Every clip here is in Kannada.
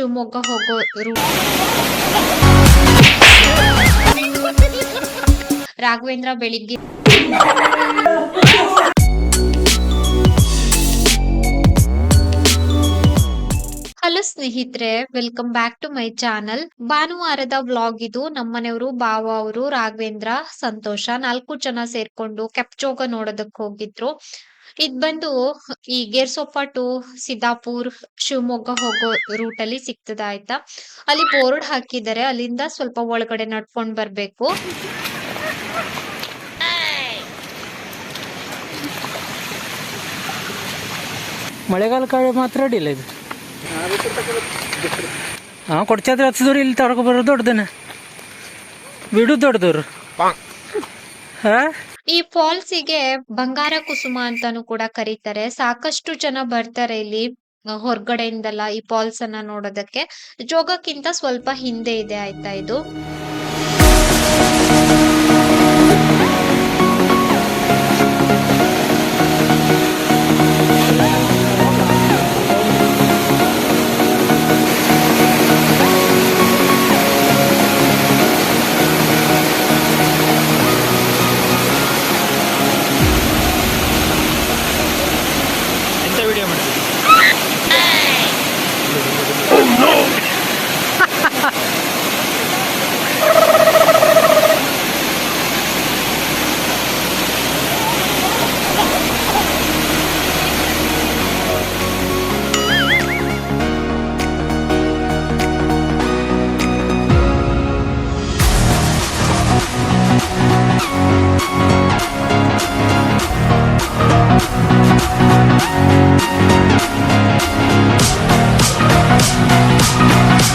ಶಿವಮೊಗ್ಗ ಹೋಗೋ ರೂಟ್ ರಾಘವೇಂದ್ರ ಬೆಳಿಗ್ಗೆ ಹಲೋ ಸ್ನೇಹಿತರೆ welcome back to my channel ಭಾನುವಾರದ ವ್ಲಾಗ್ ಇದು. ನಮ್ಮನೆಯವರು ಬಾವ ಅವರು, ರಾಘವೇಂದ್ರ, ಸಂತೋಷ ನಾಲ್ಕು ಜನ ಸೇರ್ಕೊಂಡು ಕೆಪ್ಚೋಗ ನೋಡೋದಕ್ ಹೋಗಿದ್ರು. ಇದ್ ಬಂದು ಈ ಗೇರ್ಸೊಪ್ಪ ಟು ಸಿದ್ದಾಪುರ್ ಶಿವಮೊಗ್ಗ ಹೋಗೋ ರೂಟ್ ಅಲ್ಲಿ ಸಿಗ್ತದ ಆಯ್ತಾ. ಅಲ್ಲಿ ಬೋರ್ಡ್ ಹಾಕಿದ್ದಾರೆ. ಅಲ್ಲಿಂದ ಸ್ವಲ್ಪ ಒಳಗಡೆ ನಡ್ಕೊಂಡ್ ಬರ್ಬೇಕು. ಮಳೆಗಾಲ ಕಾಲ ಮಾತ್ರ ಅಡಿಲ್ಲ ಇದು? ಹಾಂ ಕೊಡ್ಚಾದ್ರೆ ಹತ್ತಿದವ್ರು ಇಲ್ಲಿ ತಡ್ಕೊ ಬರೋದು ದೊಡ್ಡದನ್ನ ಬಿಡು ದೊಡ್ಡದವ್ರು. ಹಾಂ? ಈ ಫಾಲ್ಸಿಗೆ ಬಂಗಾರ ಕುಸುಮ ಅಂತಾನು ಕೂಡ ಕರೀತಾರೆ. ಸಾಕಷ್ಟು ಜನ ಬರ್ತಾರೆ ಇಲ್ಲಿ ಹೊರ್ಗಡೆಯಿಂದಲ್ಲ ಈ ಫಾಲ್ಸ್ ಅನ್ನ ನೋಡೋದಕ್ಕೆ. ಜೋಗಕ್ಕಿಂತ ಸ್ವಲ್ಪ ಹಿಂದೆ ಇದೆ ಆಯ್ತಾ ಇದು?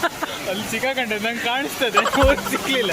ಅಲ್ಲಿ ಸಿಕ್ಕಾಕೊಂಡೆ ನಂಗೆ ಕಾಣಿಸ್ತದೆ. ಸಿಕ್ಲಿಲ್ಲ.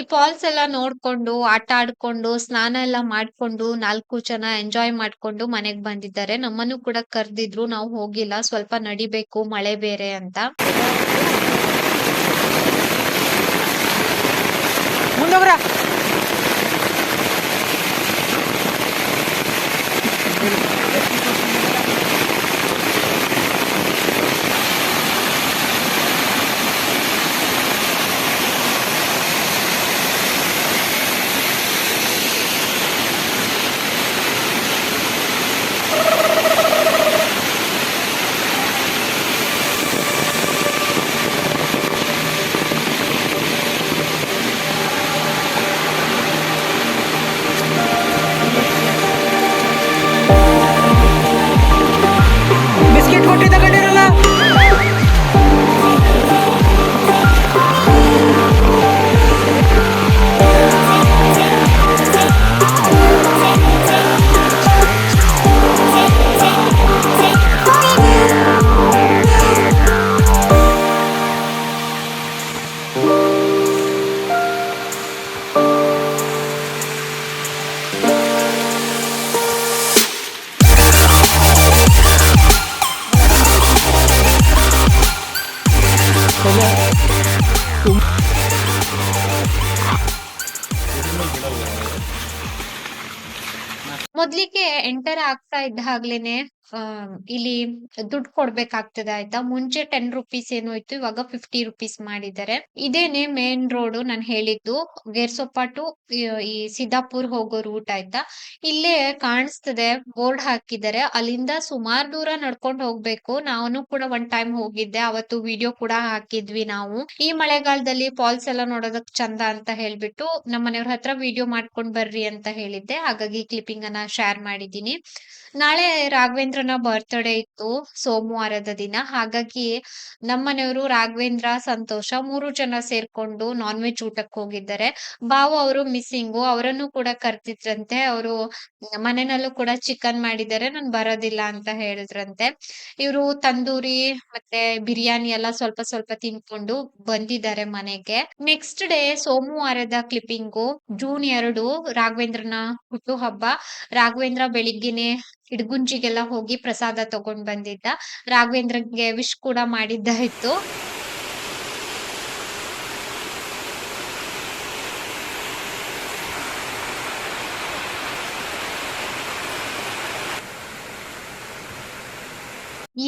ಈ ಫಾಲ್ಸ್ ಎಲ್ಲ ನೋಡ್ಕೊಂಡು, ಆಟ ಆಡ್ಕೊಂಡು, ಸ್ನಾನ ಎಲ್ಲ ಮಾಡ್ಕೊಂಡು, ನಾಲ್ಕು ಜನ ಎಂಜಾಯ್ ಮಾಡ್ಕೊಂಡು ಮನೆಗ್ ಬಂದಿದ್ದಾರೆ. ನಮ್ಮನ್ನು ಕೂಡ ಕರ್ದಿದ್ರು. ನಾವು ಹೋಗಿಲ್ಲ. ಸ್ವಲ್ಪ ನಡಿಬೇಕು. ಮಳೆ ಬೇರೆ ಅಂತ. ಮುಂದೋಗ್ರ ಕೊಟ್ಟಿದ್ದ ಕಡೆ ಇರಲ್ಲ ಸಲ ಎಂಟರ್ ಆಗ್ತಾ ಇದ್ದ ಹಾಗ್ಲೇನೆ ಇಲ್ಲಿ ದುಡ್ಡು ಕೊಡ್ಬೇಕಾಗ್ತದೆ ಆಯ್ತಾ? ಮುಂಚೆ ಟೆನ್ ರುಪೀಸ್ ಏನೋ ಇತ್ತು, ಇವಾಗ ಫಿಫ್ಟಿ ರುಪೀಸ್ ಮಾಡಿದ್ದಾರೆ. ಇದೇನೆ ಮೇನ್ ರೋಡ್ ನಾನು ಹೇಳಿದ್ದು. ಗೇರ್ಸೊಪ್ಪ ಟು ಈ ಸಿದ್ದಾಪುರ್ ಹೋಗೋ ರೂಟ್ ಆಯ್ತಾ? ಇಲ್ಲೇ ಕಾಣಿಸ್ತದೆ, ಬೋರ್ಡ್ ಹಾಕಿದ್ದಾರೆ. ಅಲ್ಲಿಂದ ಸುಮಾರು ದೂರ ನಡ್ಕೊಂಡು ಹೋಗ್ಬೇಕು. ನಾನು ಕೂಡ ಒನ್ ಟೈಮ್ ಹೋಗಿದ್ದೆ. ಅವತ್ತು ವಿಡಿಯೋ ಕೂಡ ಹಾಕಿದ್ವಿ ನಾವು. ಈ ಮಳೆಗಾಲದಲ್ಲಿ ಫಾಲ್ಸ್ ಎಲ್ಲ ನೋಡೋದಕ್ ಚಂದ ಅಂತ ಹೇಳ್ಬಿಟ್ಟು ನಮ್ಮ ಮನೆಯವ್ರ ಹತ್ರ ವಿಡಿಯೋ ಮಾಡ್ಕೊಂಡ್ ಬರ್ರಿ ಅಂತ ಹೇಳಿದ್ದೆ. ಹಾಗಾಗಿ ಕ್ಲಿಪ್ಪಿಂಗ್ ಅನ್ನ ಶೇರ್ ಮಾಡಿದೀನಿ ನಾಳೆ ರಾಘವೇಂದ್ರನ ಬರ್ತ್ಡೇ ಇತ್ತು ಸೋಮವಾರದ ದಿನ. ಹಾಗಾಗಿ ನಮ್ಮನೆಯವರು ರಾಘವೇಂದ್ರ, ಸಂತೋಷ ಮೂರು ಜನ ಸೇರ್ಕೊಂಡು ನಾನ್ ವೆಜ್ ಊಟಕ್ಕೆ ಹೋಗಿದ್ದಾರೆ. ಬಾವು ಅವರು ಮಿಸ್ಸಿಂಗು ಅವರನ್ನು ಕೂಡ ಕರ್ತಿದ್ರಂತೆ ಅವರು ಮನೆಯಲ್ಲೂ ಕೂಡ ಚಿಕನ್ ಮಾಡಿದ್ದಾರೆ. ನಾನ್ ಬರೋದಿಲ್ಲ ಅಂತ ಹೇಳಿದ್ರಂತೆ. ಇವರು ತಂದೂರಿ ಮತ್ತೆ ಬಿರಿಯಾನಿ ಎಲ್ಲ ಸ್ವಲ್ಪ ಸ್ವಲ್ಪ ತಿನ್ಕೊಂಡು ಬಂದಿದ್ದಾರೆ ಮನೆಗೆ. ನೆಕ್ಸ್ಟ್ ಡೇ ಸೋಮವಾರದ ಕ್ಲಿಪ್ಪಿಂಗು ಜೂನ್ ಎರಡು ರಾಘವೇಂದ್ರನ ಹುಟ್ಟುಹಬ್ಬ. ರಾಘವೇಂದ್ರ ಬೆಳಿಗ್ಗೆನೆ ಇಡ್ಗುಂಜಿಗೆಲ್ಲ ಹೋಗಿ ಪ್ರಸಾದ ತಗೊಂಡ್ ಬಂದಿದ್ದ. ರಾಘವೇಂದ್ರಗೆ ವಿಶ್ ಕೂಡ ಮಾಡಿದ್ದಾಯ್ತು.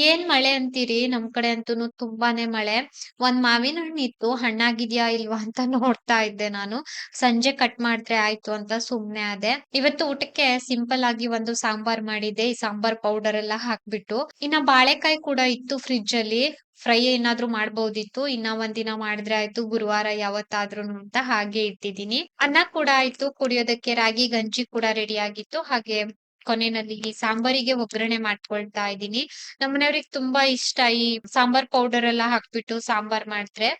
ಏನ್ ಮಳೆ ಅಂತೀರಿ? ನಮ್ ಕಡೆ ಅಂತೂ ತುಂಬಾನೇ ಮಳೆ. ಒಂದ್ ಮಾವಿನ ಹಣ್ಣು ಇತ್ತು ಹಣ್ಣಾಗಿದ್ಯಾ ಇಲ್ವಾ ಅಂತ ನೋಡ್ತಾ ಇದ್ದೆ ನಾನು. ಸಂಜೆ ಕಟ್ ಮಾಡಿದ್ರೆ ಆಯ್ತು ಅಂತ ಸುಮ್ನೆ ಆದೆ. ಇವತ್ತು ಊಟಕ್ಕೆ ಸಿಂಪಲ್ ಆಗಿ ಒಂದು ಸಾಂಬಾರ್ ಮಾಡಿದ್ದೆ. ಈ ಸಾಂಬಾರ್ ಪೌಡರ್ ಎಲ್ಲ ಹಾಕ್ಬಿಟ್ಟು. ಇನ್ನ ಬಾಳೆಕಾಯಿ ಕೂಡ ಇತ್ತು ಫ್ರಿಡ್ಜ್ ಅಲ್ಲಿ. ಫ್ರೈ ಏನಾದ್ರು ಮಾಡ್ಬೋದಿತ್ತು. ಇನ್ನ ಒಂದಿನ ಮಾಡಿದ್ರೆ ಆಯ್ತು. ಗುರುವಾರ ಯಾವತ್ತಾದ್ರೂ ಅಂತ ಹಾಗೆ ಇಟ್ಟಿದೀನಿ ಅನ್ನ ಕೂಡ ಆಯ್ತು. ಕುಡಿಯೋದಕ್ಕೆ ರಾಗಿ, ಗಂಜಿ ಕೂಡ ರೆಡಿ ಆಗಿತ್ತು. ಹಾಗೆ ಕೊನೆಯಲ್ಲಿ ಈ ಸಾಂಬಾರಿಗೆ ಒಗ್ಗರಣೆ ಮಾಡ್ಕೊಳ್ತಾ ಇದ್ದೀನಿ. ನಮ್ಮನೆಯವ್ರಿಗೆ ತುಂಬಾ ಇಷ್ಟ ಈ ಸಾಂಬಾರ್ ಪೌಡರ್ ಎಲ್ಲ ಹಾಕ್ಬಿಟ್ಟು ಸಾಂಬಾರ್ ಮಾಡಿದ್ರೆ.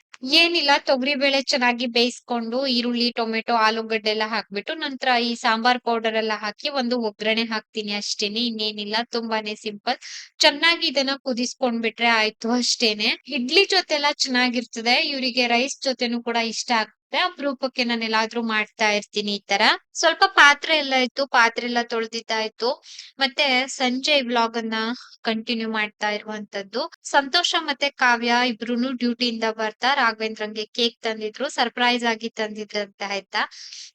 ಏನಿಲ್ಲ, ತೊಗರಿ ಬೇಳೆ ಚೆನ್ನಾಗಿ ಬೇಯಿಸ್ಕೊಂಡು ಈರುಳ್ಳಿ, ಟೊಮೆಟೊ, ಆಲೂಗಡ್ಡೆ ಎಲ್ಲ ಹಾಕ್ಬಿಟ್ಟು ನಂತರ ಈ ಸಾಂಬಾರ್ ಪೌಡರ್ ಎಲ್ಲ ಹಾಕಿ ಒಂದು ಒಗ್ಗರಣೆ ಹಾಕ್ತೀನಿ ಅಷ್ಟೇನೆ, ಇನ್ನೇನಿಲ್ಲ, ತುಂಬಾನೇ ಸಿಂಪಲ್. ಚೆನ್ನಾಗಿ ಇದನ್ನ ಕುದಿಸ್ಕೊಂಡ್ಬಿಟ್ರೆ ಆಯ್ತು ಅಷ್ಟೇನೆ. ಇಡ್ಲಿ ಜೊತೆ ಎಲ್ಲ ಚೆನ್ನಾಗಿರ್ತದೆ, ಇವರಿಗೆ ರೈಸ್ ಜೊತೆನೂ ಕೂಡ ಇಷ್ಟ ಆಗ್ತದೆ ಅಪರೂಪಕ್ಕೆ ನಾನು ಎಲ್ಲಾದ್ರೂ ಮಾಡ್ತಾ ಇರ್ತೀನಿ ಈ ತರ. ಸ್ವಲ್ಪ ಪಾತ್ರೆ ಎಲ್ಲ ಇತ್ತು, ಪಾತ್ರೆ ಎಲ್ಲ ತೊಳೆದಿದ್ದಾಯ್ತು. ಮತ್ತೆ ಸಂಜೆ ವ್ಲಾಗ್ ಅನ್ನ ಕಂಟಿನ್ಯೂ ಮಾಡ್ತಾ ಇರುವಂತದ್ದು. ಸಂತೋಷ ಮತ್ತೆ ಕಾವ್ಯ ಇಬ್ರುನು ಡ್ಯೂಟಿಯಿಂದ ಬರ್ತಾ ರಾಘವೇಂದ್ರಂಗೆ ಕೇಕ್ ತಂದಿದ್ರು. ಸರ್ಪ್ರೈಸ್ ಆಗಿ ತಂದಿದ್ರಂತ ಆಯ್ತಾ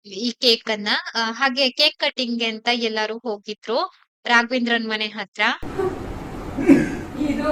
ಈ ಕೇಕ್ ಅನ್ನ. ಹಾಗೆ ಕೇಕ್ ಕಟಿಂಗ್ ಅಂತ ಎಲ್ಲಾರು ಹೋಗಿದ್ರು ರಾಘವೇಂದ್ರನ್ ಮನೆ ಹತ್ರ. ಇದು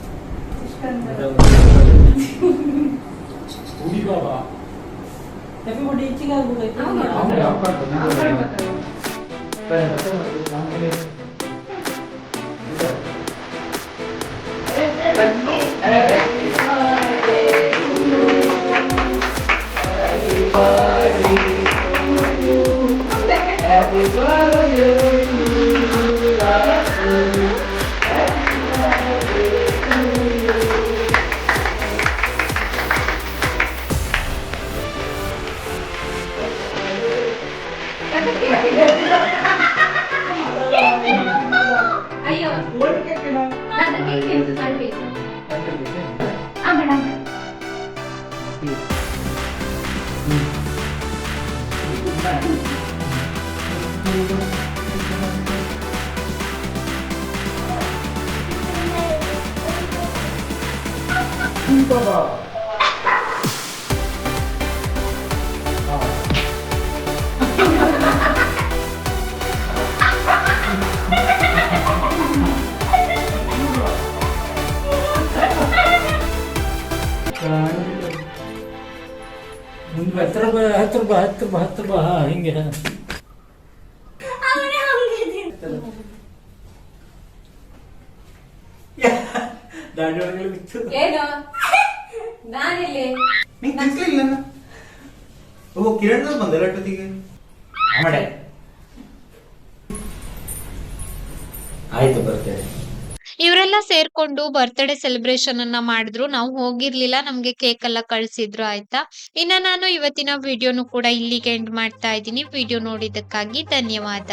멘팅하고가 Happy birthday. to you. ಮುಂದೆ ಹತ್ತು ರೂಪಾಯಿ ಹತ್ತು ರೂಪಾಯಿ ಹತ್ತು ರೂಪಾಯಿ ಹತ್ತು ರೂಪಾಯಿ ಹಾ ಹಿಂಗೆ ಹಾ. ದಾಂಡಿ ಬಿತ್ತು ಏನು? ನಾನಿಲ್ಲಿ. ನೀನ್ ತಿನ್ಸ್ಲಿಲ್ಲ ನನ್ನ ಓ ಕಿರಣ್ ಬಂದಲ್ಲ ಅಷ್ಟೊತ್ತಿಗೆ? ಮಾಡೆ ಆಯ್ತು ಬರ್ತೇನೆ ಇವರೆಲ್ಲ ಸೇರ್ಕೊಂಡು ಬರ್ತ್ಡೇ ಸೆಲೆಬ್ರೇಷನ್ ಅನ್ನ ಮಾಡಿದ್ರು. ನಾವು ಹೋಗಿರ್ಲಿಲ್ಲ ನಮ್ಗೆ ಕೇಕ್ ಎಲ್ಲ ಕಳ್ಸಿದ್ರು ಆಯ್ತಾ? ಇನ್ನ ನಾನು ಇವತ್ತಿನ ವಿಡಿಯೋನು ಕೂಡ ಇಲ್ಲಿಗೆ ಎಂಡ್ ಮಾಡ್ತಾ ಇದ್ದೀನಿ. ವಿಡಿಯೋ ನೋಡಿದ್ದಕ್ಕಾಗಿ ಧನ್ಯವಾದ.